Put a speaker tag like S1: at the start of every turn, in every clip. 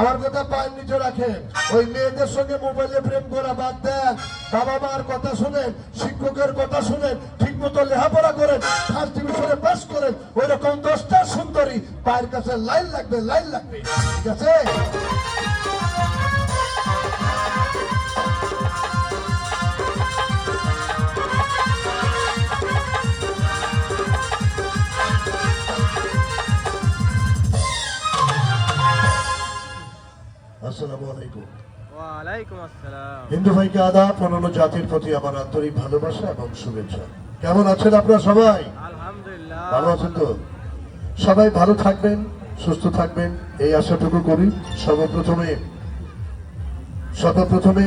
S1: আমার কথা পায়ের নিচে রাখেন। ওই মেয়েদের সঙ্গে মোবাইলে প্রেম করা বাদ দেন। বাবা মার কথা শুনেন, শিক্ষকের কথা শুনেন ঠিক মতো লেখাপড়া করেন ফার্স্ট ডিভিশনে পাস করেন ওই রকম দশটা সুন্দরী। পায়ের কাছে লাইন লাগবে লাইন লাগবে। ঠিক আছে? হিন্দু ভাইকে আদাব অন্যান্য জাতির প্রতি আমার আন্তরিক ভালোবাসা এবং শুভেচ্ছা। কেমন আছেন আপনারা সবাই? ভালো আছেন তো? সবাই ভালো থাকবেন সুস্থ থাকবেন এই আশাটুকু করি। সর্বপ্রথমে সর্বপ্রথমে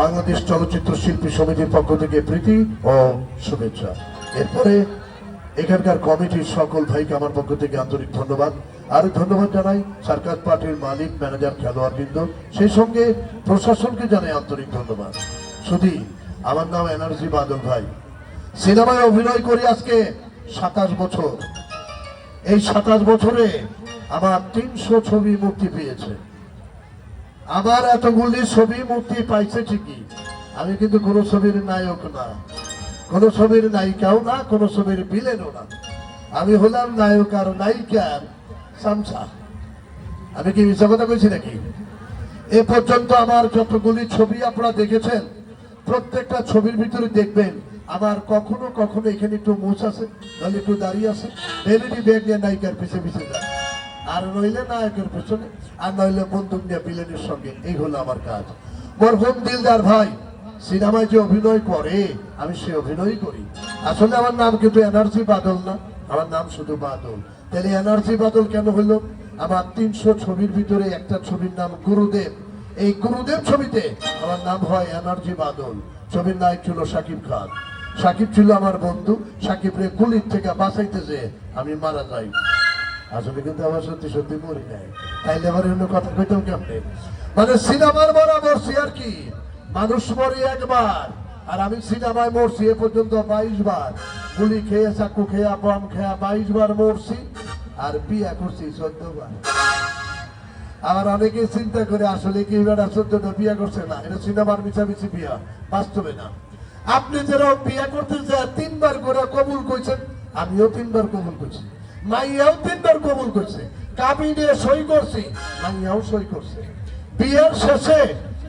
S1: বাংলাদেশ চলচ্চিত্র শিল্পী সমিতির পক্ষ থেকে প্রীতি ও শুভেচ্ছা। এরপরে এখানকার কমিটির সকল ভাইকে আমার পক্ষ থেকে আন্তরিক ধন্যবাদ। আর ধন্যবাদ জানাই সার্কাস পার্টির মালিক, ম্যানেজার, খেলোয়াড়বৃন্দ। সেই সঙ্গে প্রশাসনকে জানাই আন্তরিক ধন্যবাদ। শুধু আমার নাম এনার্জি বাদল ভাই। সিনেমায় অভিনয় করি আজকে সাতাশ বছর। এই সাতাশ বছরে আমার তিনশো ছবি মুক্তি পেয়েছে। আমার এতগুলি ছবি মুক্তি পাইছে ঠিকই। আমি কিন্তু কোনো ছবির নায়ক না। কোন ছবির নায়িকাও না, কোনো ছবির বিলেনও না। আমি হলাম নায়ক আর নায়িকার সামসা। আমি কি মিশা কথা কইছি নাকি? এ পর্যন্ত আমার যতগুলি ছবি আপনারা দেখেছেন, প্রত্যেকটা ছবির ভিতরে দেখবেন, আমার কখনো কখনো এখানে একটু মুছ আছে, নাহলে একটু দাঁড়িয়ে আছে। এলইডি ব্যাগ নিয়ে নায়িকার পিছে পিছে যায়। আর নইলে নায়কের পেছনে, আর নইলে বন্দুক নিয়ে বিলেনের সঙ্গে। এই হলো আমার কাজ। মরহুম দিলদার ভাই, সিনেমায় যে অভিনয় করে, আমি সে অভিনয় করি। আসলে আমার নাম কিন্তু এনার্জি বাদল না, আমার নাম শুধু বাদল। তাহলে এনার্জি বাদল কেন হলো? আমার তিনশো ছবির ভিতরে একটা ছবির নাম গুরুদেব। এই গুরুদেব ছবিতে আমার নাম হয় এনার্জি বাদল। ছবির নায়ক ছিল সাকিব খান। সাকিব ছিল আমার বন্ধু। সাকিব রে গুলির থেকে বাঁচাইতে যে আমি মারা যাই। আসলে কিন্তু আমার সত্যি সত্যি মরি নাই। তাইলে আবার অন্য কথা কইতাম কেমনে? মানে সিনেমার মরা মরছি আর কি। মানুষ মরি একবার, আর আমি সিনেমায় মরছি এ পর্যন্ত বাইশ বার। গুলি খেয়ে, চাকু খেয়া বম খেয়া, বাইশ বার মরছি আর বিয়া করছি চোদ্দ বার। আবার অনেকে চিন্তা করে, আসলে কি বেড়া চোদ্দটা বিয়া করছে না? এটা সিনেমার মিছামিছি বিয়া, বাস্তবে না। আপনি যেরকম বিয়া করতে যায় তিনবার করে কবুল করছেন, আমিও তিনবার কবুল করছি। মাইয়াও তিনবার কবুল করছে। কাবিনে সই করছি, মাইয়াও সই করছে। বিয়ের শেষে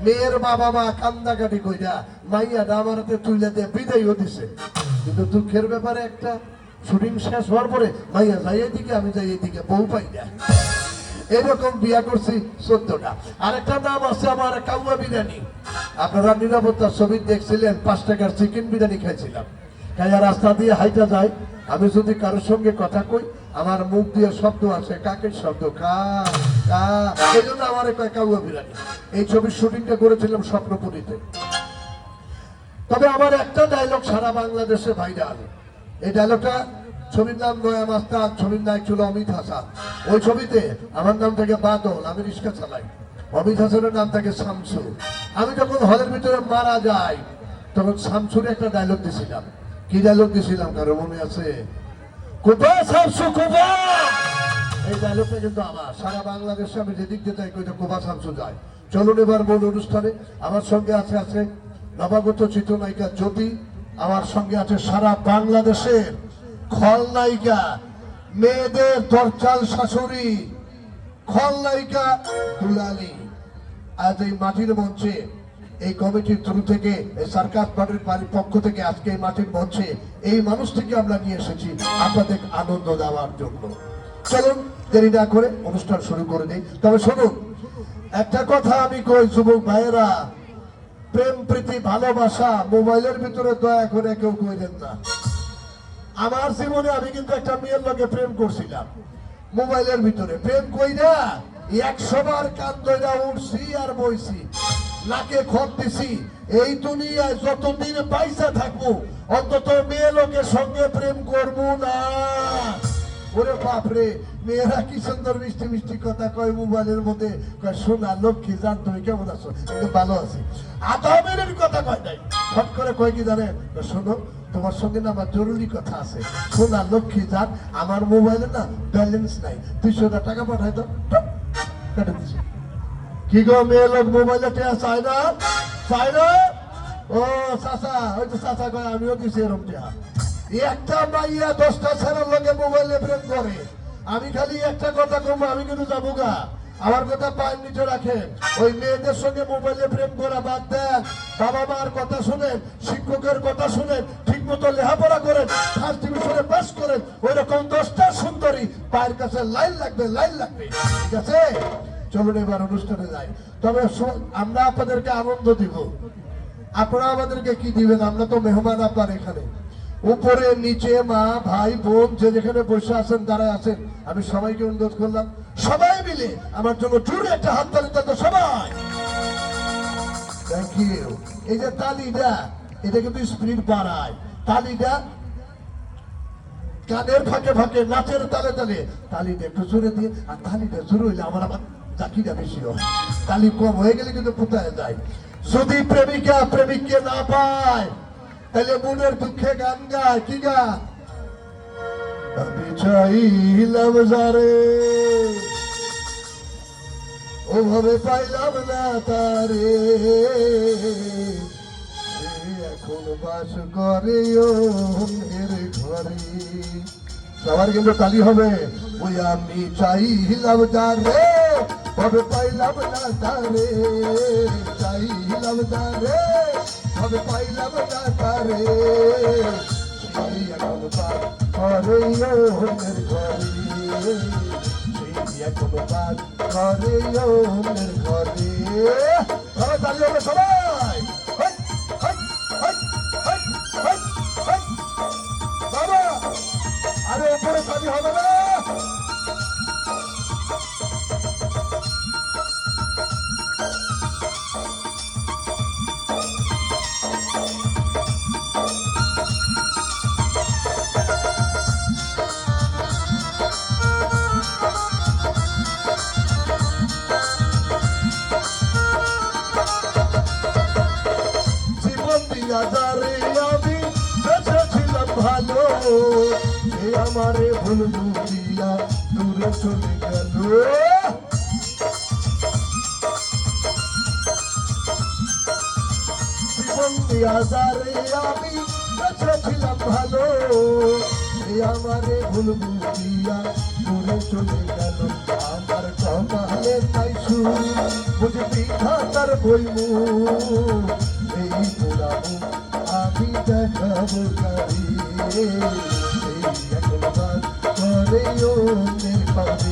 S1: মেয়ের বাবা মা কান্দাকাটি কইরা মাইয়া আমার হাতে তুলে দিয়ে বিদায়ও দিছে। কিন্তু দুঃখের ব্যাপারে একটা শুটিং শেষ হওয়ার পরে মাইয়া যাই এদিকে, আমি যাই এদিকে, বউ পাই না। এরকম বিয়া করছি চোদ্দটা। আরেকটা নাম আছে আমার কাউয়া বিরিয়ানি। আপনারা নিরাপত্তার ছবি দেখছিলেন, পাঁচ টাকার চিকেন বিরিয়ানি খাইছিলাম। খাইয়া রাস্তা দিয়ে হাইটা যায়। আমি যদি কারোর সঙ্গে কথা কই, আমার মুখ দিয়ে শব্দ আছে কাকের শব্দ? কা কা এই জন্য আমার কয় কাউয়া বিরিয়ানি এই ছবির শুটিংটা করেছিলাম স্বপ্নপুরীতে। তবে আমার একটা ডায়লগ সারা বাংলাদেশে ভাইরাল এই ডায়লগটা ছবির নাম নয়া মাস্তান, ছবির নায়ক ছিল অমিত হাসান। ওই ছবিতে আমার নাম থাকে বাদল, আমি রিক্সা চালাই। অমিত হাসানের নাম থাকে শামসু। আমি যখন হলের ভিতরে মারা যাই, তখন শামসুর একটা ডায়লগ দিছিলাম। কি ডায়লগ দিছিলাম? কারও মনে আছে? কুপা শামসু? কুপা এই ডায়লগটা কিন্তু আমার সারা বাংলাদেশে আমি যেদিক যেতে কইটা কুপা শামসু যায়। চলুন এবার মূল অনুষ্ঠানে। আমার সঙ্গে আছে আছে নবাগত চিত্রনায়িকা জ্যোতি, আমার সঙ্গে আছে সারা বাংলাদেশের খলনায়িকা মেয়েদের দরজাল শাশুড়ি খলনায়িকা দুলালি। আজ এই মাটির মঞ্চে, এই কমিটির থ্রু থেকে, এই সার্কাস পার্টির পক্ষ থেকে আজকে এই মাটির মঞ্চে, এই মানুষটিকে আমরা নিয়ে এসেছি আপনাদের আনন্দ দেওয়ার জন্য। চলুন, দেরি না করে অনুষ্ঠান শুরু করে দিই। তবে শুনুন, একটা কথা আমি কই, যুবক ভাইয়েরা, প্রেম, প্রীতি, ভালোবাসা মোবাইলের ভিতরে দয়া করে কেউ কইলেন না। আমার জীবনে আমি কিন্তু একটা মেয়ের লোকে প্রেম করছিলাম, মোবাইলের ভিতরে। প্রেম কই না একশো বার কান দইরা উঠছি আর বইছি, নাকে খত দিছি, এই দুনিয়ায় যতদিন পয়সা থাকব, অন্তত মেয়ে লোকের সঙ্গে প্রেম করব না। ওরে বাপরে, মেয়েরা কি সুন্দর মিষ্টি মিষ্টি কথা কয় মোবাইলের মধ্যে? কয় সোনা লক্ষ্মী, জান, তুমি কেমন আছো? ভালো আছি। আদামের কথা কয় নাই। ফট করে কয় কি জানে শোনো, তোমার সঙ্গে না আমার জরুরি কথা আছে। সোনা লক্ষ্মী, জান, আমার মোবাইলে না ব্যালেন্স নাই। দুইশো টাকা পাঠাই দাও। কেটে দিছি। কি গো, মেয়ে লোক মোবাইলে টেয়া চাই না? চাই না? ও, চাচা, ওই তো চাচা কয়, আমিও দিছি এরকম টেয়া। একটা মাইয়া দশটা ছেলের লোকে মোবাইলে প্রেম করে। আমি খালি একটা কথা কমবো আমি কিন্তু যাব গা। আমার কথা পায়ের নিচে রাখেন। ওই মেয়েদের সঙ্গে মোবাইলে প্রেম করা বাদ দেন। বাবা মার কথা শুনেন, শিক্ষকের কথা শুনেন ঠিক মতো লেখাপড়া করেন ফার্স্ট ডিভিশনে পাস করেন ওই রকম দশটা সুন্দরী। পায়ের কাছে লাইন লাগবে লাইন লাগবে। ঠিক আছে? চলুন এবার অনুষ্ঠানে যাই। তবে আমরা আপনাদেরকে আনন্দ দিব। আপনারা আমাদেরকে কি দিবেন? আমরা তো মেহমান আপনার এখানে। উপরে, নিচে মা, ভাই, বোন, যে যেখানে বসে আছেন, দাঁড়ায় আছেন, আমি সবাইকে অনুরোধ করলাম, সবাই মিলে আমার জন্য জোরে একটা হাত তালি তো সবাই। এই যে তালিটা, এটা কিন্তু স্পিড বাড়ায়। তালিটা কানের ফাঁকে ফাঁকে, নাচের তালে তালে। তালিটা একটু জোরে দিয়ে, আর তালিটা জোরে হইলে আমার আবার চাকিটা বেশি হয়। তালি কম হয়ে গেলে কিন্তু কোথায় যায়? যদি প্রেমিকা প্রেমিককে না পায় তাহলে মনের দুঃখে গান গায়, কি গান আমি চাইলাম যারে। ওভাবে পাইলাম না তারে। এখন বাস করে অন্যের ঘরে। সবার কিন্তু তালি হবে, ওই আমি চাইলাম তারে তবে পাইলাম না তারে। চাইলাম তারে তবে পাইলাম না তারে করে ঘরে। ঘরে হবে সবাই। বাবা, আরে উপরে তালি হবে না। আমারে ভুল বুঝিয়া দূরে চলে গেল। জীবন আমি বেঁচেছিলাম ভালো আমারে ভুল বুঝিয়া দূরে চলে গেল। আমার কপালে তাই সুর বুঝবি তার বইমু এই পোড়াবো আমি দেখাবো একবার করে ও পাবে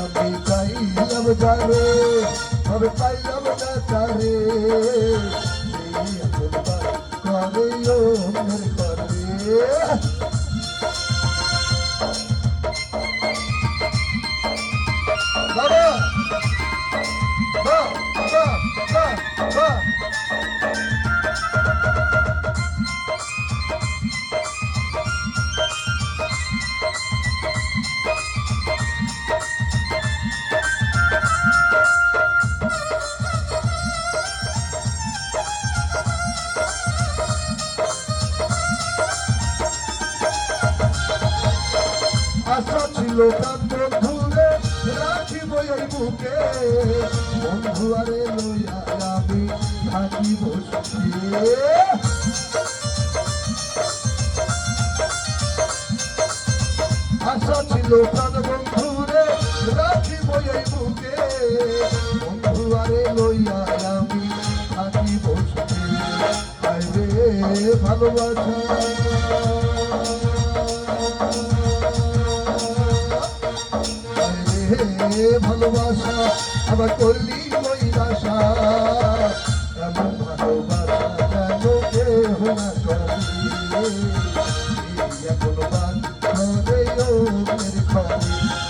S1: আমি চাইলাম যারে তবে পাইলাম না তারে এই একবার করে আশা ছিল কান্ত ধুলে রাখিব এই বুকে। বন্ধু আরে লইয়া আমি থাকিব আশা ছিল প্রাণ বুকে। বন্ধু আরে লইয়া আমি থাকিব ভালোবাসা। রে ভালোবাসা, আমার করলি মহিলাসা এমন ভালোবাসা কেন কেহ না করবি এখন বাদ করে ও মেরে খবর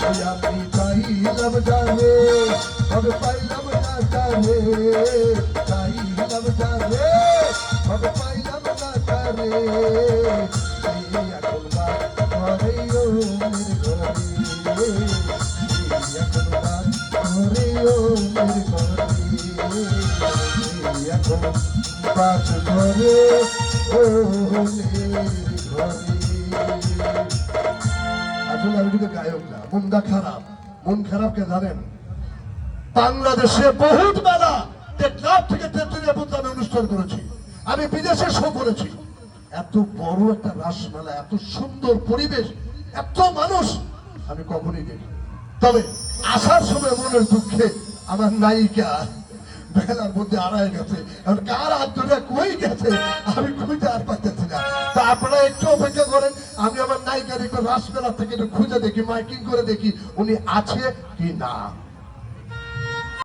S1: ওই আমি চাইলাম জানে তবে পাইলাম না জানে, চাইলাম জানে তবে পাইলাম না জানে। এখন করে এখন খারাপ মন খারাপ কে জানেন বাংলাদেশে বহুত মেলা টেকনাফ থেকে তেতুলিয়া আমি অনুষ্ঠান করেছি। আমি বিদেশে শো করেছি। এত বড় একটা রাসমেলা, এত সুন্দর পরিবেশ, এত মানুষ, আমি কখনই দেখি তবে আসার সময় মনের দুঃখে আমার নায়িকা বেলার মধ্যে আড়াই গেছে। এখন কার হাত ধরে কই গেছে? আমি খুঁজে আর পাইতেছি না। তা আপনারা একটু অপেক্ষা করেন। আমি আমার নায়িকার একটু রাসমেলা থেকে একটু খুঁজে দেখি মাইকিং করে দেখি, উনি আছে কি না।